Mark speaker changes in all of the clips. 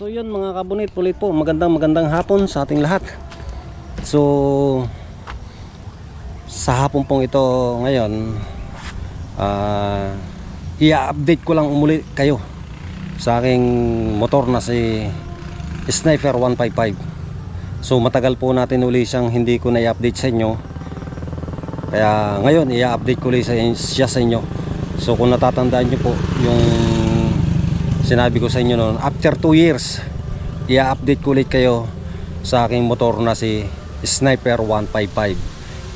Speaker 1: so yun mga kabunit ulit po magandang magandang hapon sa ating lahat. So sa hapon pong ito ngayon ah i-update ko lang umuli kayo sa aking motor na si Sniper 155. So matagal po natin uli siyang hindi ko na i-update sa inyo. Kaya ngayon i-update ko ulit siya sa inyo. So kung natatandaan niyo po yung sinabi ko sa inyo noon after 2 years i-update ko ulit kayo sa aking motor na si Sniper 155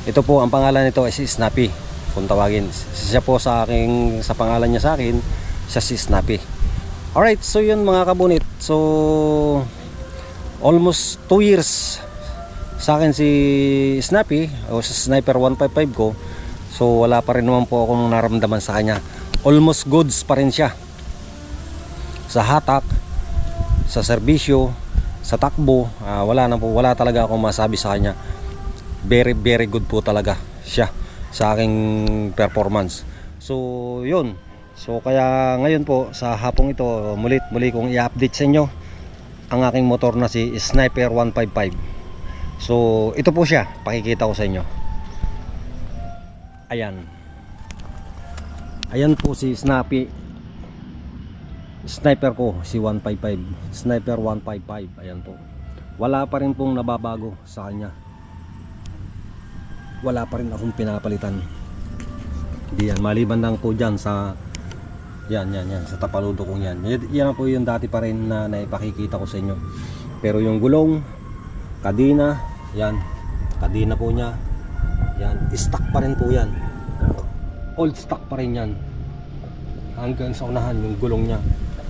Speaker 1: ito po ang pangalan nito ay si Snappy. Kung tawagin siya po sa aking sa pangalan niya sa akin siya si Snappy. Alright so yun mga kabunit. So almost 2 years sa akin si Snappy o si Sniper 155 ko. So wala pa rin naman po akong naramdaman sa kanya. Almost goods pa rin siya sa hatak, sa serbisyo, sa takbo, ah, wala na po, wala talaga akong masabi sa kanya. Very very good po talaga siya sa aking performance. So, 'yun. So kaya ngayon po sa hapong ito, muli muli kong i-update sa inyo ang aking motor na si Sniper 155. So, ito po siya, pakikita ko sa inyo. Ayan. Ayan po si Snappy sniper ko si 155 sniper 155 ayan po. Wala pa rin pong nababago sa kanya. Wala pa rin akong pinapalitan. Di yan maliban lang po dyan sa yan yan yan sa tapaludo kong yan, yan po yung dati pa rin na naipakikita ko sa inyo. Pero yung gulong kadina yan kadina po niya. Yan stock pa rin po yan. Old stock pa rin yan. Hanggang sa unahan yung gulong niya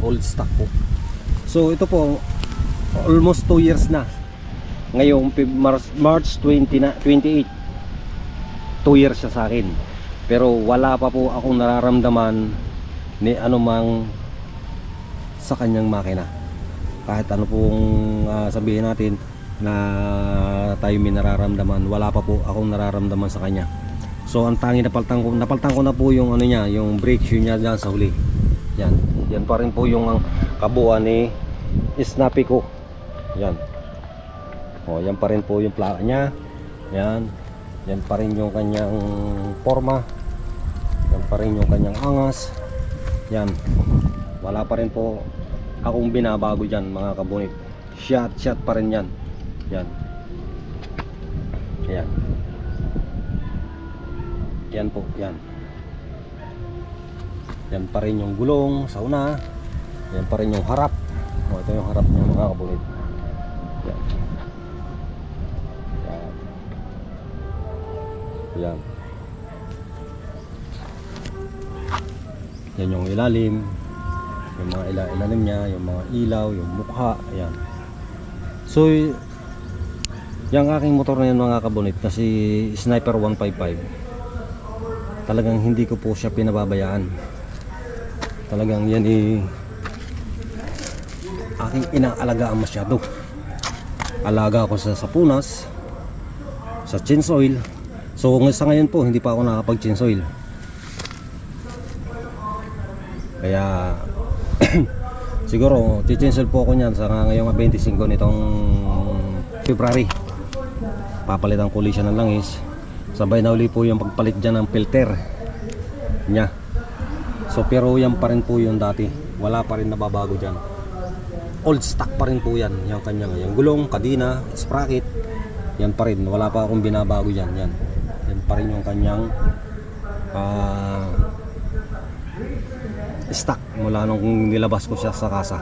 Speaker 1: old stock po. So ito po almost 2 years na. Ngayong March, March 20 na, 28 2 years siya sa akin. Pero wala pa po akong nararamdaman ni anumang sa kanyang makina. Kahit ano pong ah, sabihin natin na tayo may nararamdaman wala pa po akong nararamdaman sa kanya. So ang tangi napaltan ko napaltan ko na po yung ano niya yung brake shoe niya dyan sa huli yan. Yan pa rin po yung kabuuan ni Snappy ko. Yan. O yan pa rin po yung plaka niya. Yan. Yan pa rin yung kanyang forma. Yan pa rin yung kanyang angas. Yan. Wala pa rin po akong binabago dyan mga kabunit. Shot shot pa rin yan. Yan. Yan. Yan po. Yan yan pa rin yung gulong sa una. Yan pa rin yung harap. O, ito yung harap niya mga kabunit yan. Yan. Yan. Yan yung ilalim. Yung mga ila ilalim niya yung mga ilaw yung mukha. Yan. So yung aking motor na yan mga kabunit na si Sniper 155 talagang hindi ko po siya pinababayaan talagang yan eh aking inaalagaan masyado. Alaga ko sa sapunas sa chins oil. So sa ngayon po hindi pa ako nakapag chins oil. Kaya siguro chins oil po ako nyan sa ngayong 25 nitong February. Papalitan ko ulit ng langis. Sabay na uli po yung pagpalit dyan ng filter niya So pero yan pa rin po yung dati. Wala pa rin nababago diyan. Old stock pa rin po yan. Yung kanya yung gulong, kadina, sprocket. Yan pa rin. Wala pa akong binabago diyan. Yan. Yan pa rin yung kanyang ah, stock mula nung nilabas ko siya sa kasa.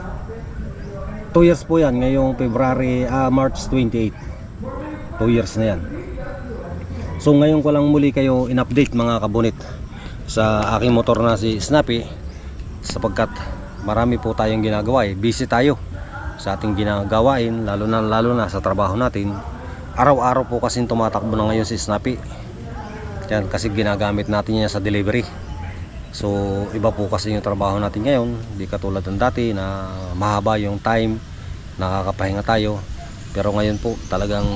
Speaker 1: 2 years po yan ngayong February, ah, March 28. 2 years na yan. So ngayon ko lang muli kayo in-update mga kabunit sa aking motor na si Snappy sapagkat marami po tayong ginagawa eh. Busy tayo sa ating ginagawain lalo na lalo na sa trabaho natin. Araw-araw po kasi tumatakbo na ngayon si Snappy. Yan kasi ginagamit natin niya sa delivery. So iba po kasi yung trabaho natin ngayon, di katulad ng dati na mahaba yung time, nakakapahinga tayo. Pero ngayon po talagang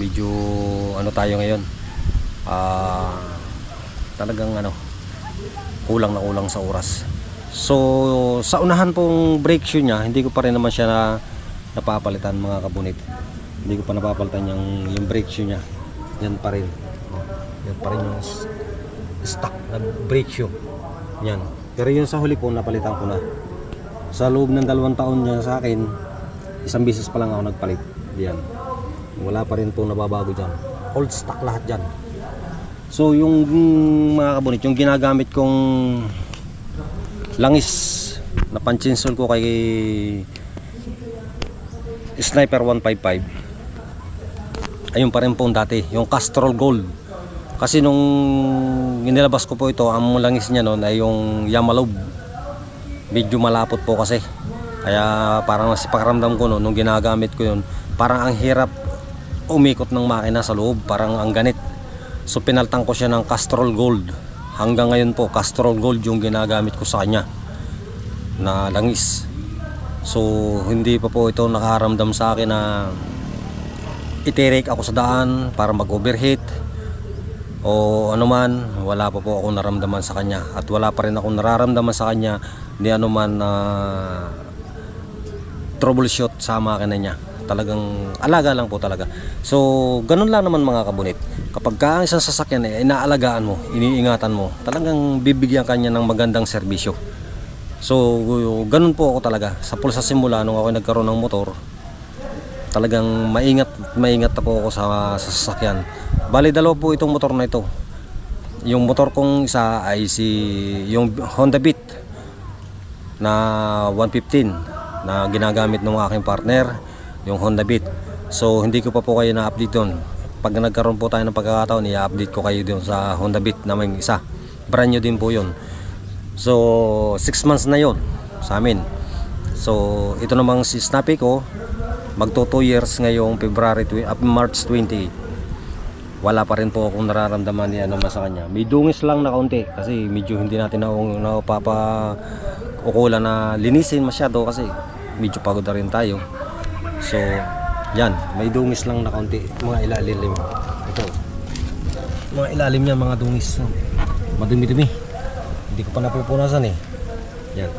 Speaker 1: medyo ano tayo ngayon. Ah talagang ano kulang na kulang sa oras So sa unahan pong brake shoe niya, hindi ko pa rin naman siya na napapalitan mga kabunit. Hindi ko pa napapalitan yung, yung brake shoe niya. Yan pa rin. Oh, yan pa rin yung stock na brake shoe. Yan. Pero yun sa huli po, napalitan ko na. Sa loob ng dalawang taon niya sa akin, isang beses pa lang ako nagpalit. Yan. Wala pa rin po nababago dyan. Old stock lahat dyan. So yung mga kabunit, yung ginagamit kong langis na panchinsol ko kay Sniper 155 ayun pa rin po dati yung Castrol Gold. Kasi nung inilabas ko po ito ang langis niya noon ay yung Yamalob. Medyo malapot po kasi. Kaya parang sa pakiramdam ko noon nung ginagamit ko yun parang ang hirap umikot ng makina sa loob parang ang ganit so pinaltang ko siya ng Castrol Gold. Hanggang ngayon po Castrol Gold yung ginagamit ko sa kanya na langis. So hindi pa po ito nakaramdam sa akin na itirik ako sa daan para mag overheat o ano man wala pa po ako naramdaman sa kanya. At wala pa rin ako nararamdaman sa kanya ni ano man na troubleshoot sa makina niya talagang alaga lang po talaga. So ganun lang naman mga kabunit. Kapag ka ang isang sasakyan eh, inaalagaan mo iniingatan mo talagang bibigyan kanya ng magandang serbisyo. So ganun po ako talaga. Sa pulsa simula nung ako nagkaroon ng motor talagang maingat maingat po ako sa, sa sasakyan. Bali dalawa po itong motor na ito. Yung motor kong isa ay si yung Honda Beat na 115 na ginagamit ng aking partner yung Honda Beat. So hindi ko pa po kayo na-update doon. Pag nagkaroon po tayo ng pagkakataon i-update ko kayo doon sa Honda Beat na may isa. Brand new din po yun. So 6 months na yon sa amin. So ito namang si Snappy ko magto 2 years ngayong February uh, March 28 wala pa rin po akong nararamdaman ni ano sa kanya. May dungis lang na kaunti kasi medyo hindi natin na napapa ukulan na linisin masyado kasi medyo pagod na rin tayo. So, yan, may dungis lang na kaunti, mga ilalim. Ito. Mga ilalim niya mga dungis. Madumi-dumi. Hindi ko pa napupunasan eh. Yan.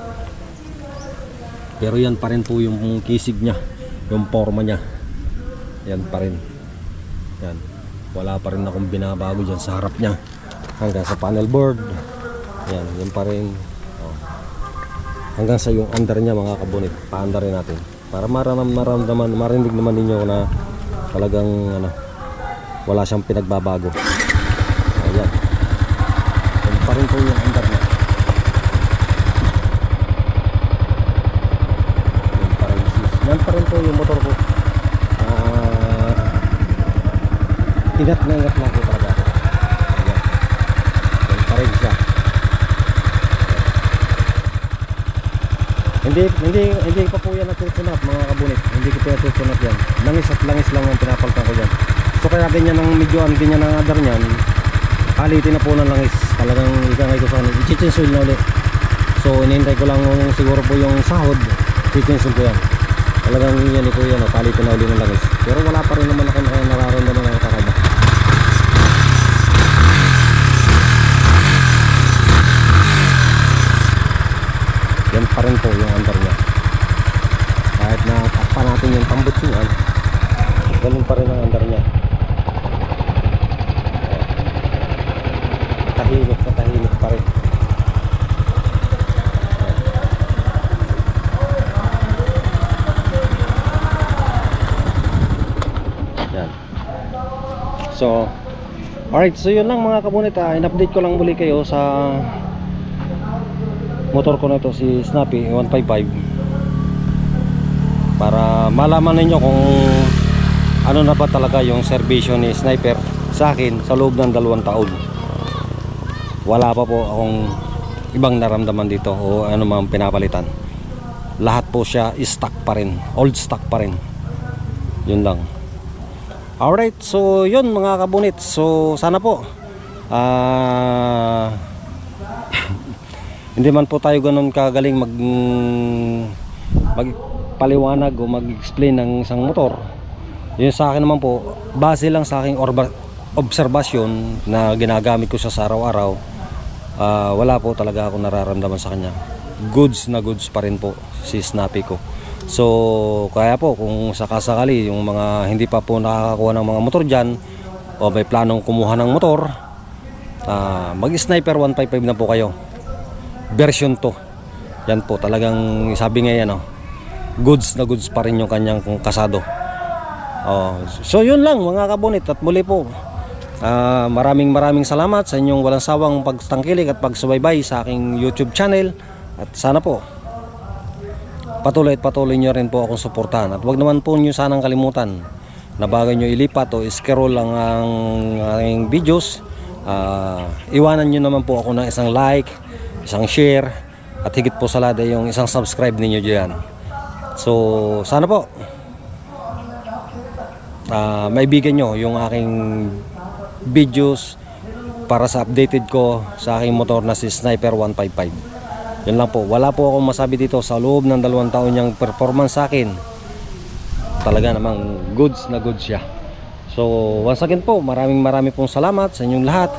Speaker 1: Pero yan pa rin po yung kisig niya, yung forma niya. Yan pa rin. Yan. Wala pa rin akong binabago dyan sa harap niya. Hanggang sa panel board. Yan, yan pa rin. Oh. Hanggang sa yung under niya mga kabunit. Paanda rin natin. Para maram maramdaman, marinig naman ninyo na talagang ano, wala siyang pinagbabago. Ayan. Yan pa rin po yung under niya. Pa rin, yan pa rin po yung motor ko. Ah, ingat na ingat lang po talaga ako. Ayan. Yan pa rin siya. Hindi hindi hindi pa po yan natutunat mga kabunit. Hindi ko po natutunat yan. Langis at langis lang ang pinapaltan ko yan. So kaya ganyan ang medyo ang ganyan ang adar niyan. Alitin na po ng langis. Talagang ikangay ko sa ano. Ichichinsul na ulit. So inintay ko lang yung, siguro po yung sahod. Ichichinsul ko yan. Talagang yan po yan. Oh, palitin na ulit ng langis. Pero wala pa rin naman ako na- nararamdaman ng kakaiba. Yan pa rin po yung under niya. Kahit na takpan natin yung tambutsuan ganun pa rin ang under niya. Tahimik na tahimik pa rin. Yan. So alright. So yun lang mga kabunit ah, in-update ko lang muli kayo sa motor ko na ito si Snappy 155 para malaman ninyo kung ano na ba talaga yung servisyo ni Sniper sa akin sa loob ng dalawang taon. Wala pa po akong ibang naramdaman dito o ano mang pinapalitan. Lahat po siya stock pa rin old stock pa rin. Yun lang. Alright so yun mga kabunit. So sana po. Ah hindi man po tayo ganun kagaling mag magpaliwanag o mag-explain ng isang motor yun sa akin naman po base lang sa aking orba, obserbasyon na ginagamit ko sa araw-araw ah, wala po talaga ako nararamdaman sa kanya goods na goods pa rin po si Snappy ko. So, kaya po kung sakasakali yung mga hindi pa po nakakakuha ng mga motor dyan o may planong kumuha ng motor, ah, mag-sniper 155 na po kayo. Version 2. Yan po, talagang sabi nga yan, oh, goods na goods pa rin yung kanyang kasado. Oh, so yun lang mga kabunit at muli po. ah, maraming maraming salamat sa inyong walang sawang pagtangkilik at pagsubaybay sa aking YouTube channel at sana po patuloy at patuloy nyo rin po akong suportahan at wag naman po nyo sanang kalimutan na bago nyo ilipat o scroll lang ang aking videos ah, iwanan nyo naman po ako ng isang like isang share at higit po sa ay yung isang subscribe ninyo dyan. So sana po ah maibigan nyo yung aking videos para sa updated ko sa aking motor na si Sniper 155 yun lang po. Wala po akong masabi dito sa loob ng dalawang taon niyang performance sa akin. Talaga namang goods na goods siya. So once again po maraming maraming pong salamat sa inyong lahat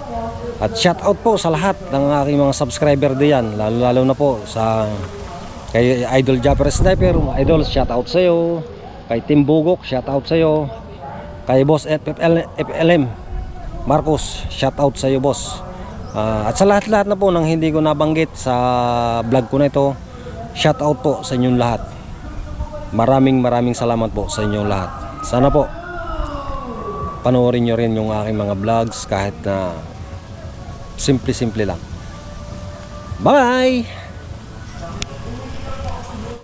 Speaker 1: at shout out po sa lahat ng aking mga subscriber diyan lalo lalo na po sa kay Idol Japper Sniper. Idol shout out sa iyo kay Tim Bugok shout out sa iyo kay Boss FFL, FLM Marcos shout out sa iyo boss. Ah, at sa lahat-lahat na po nang hindi ko nabanggit sa vlog ko na ito shout out po sa inyong lahat. Maraming maraming salamat po sa inyong lahat. Sana po panoorin nyo rin yung aking mga vlogs kahit na simple-simple lang. Bye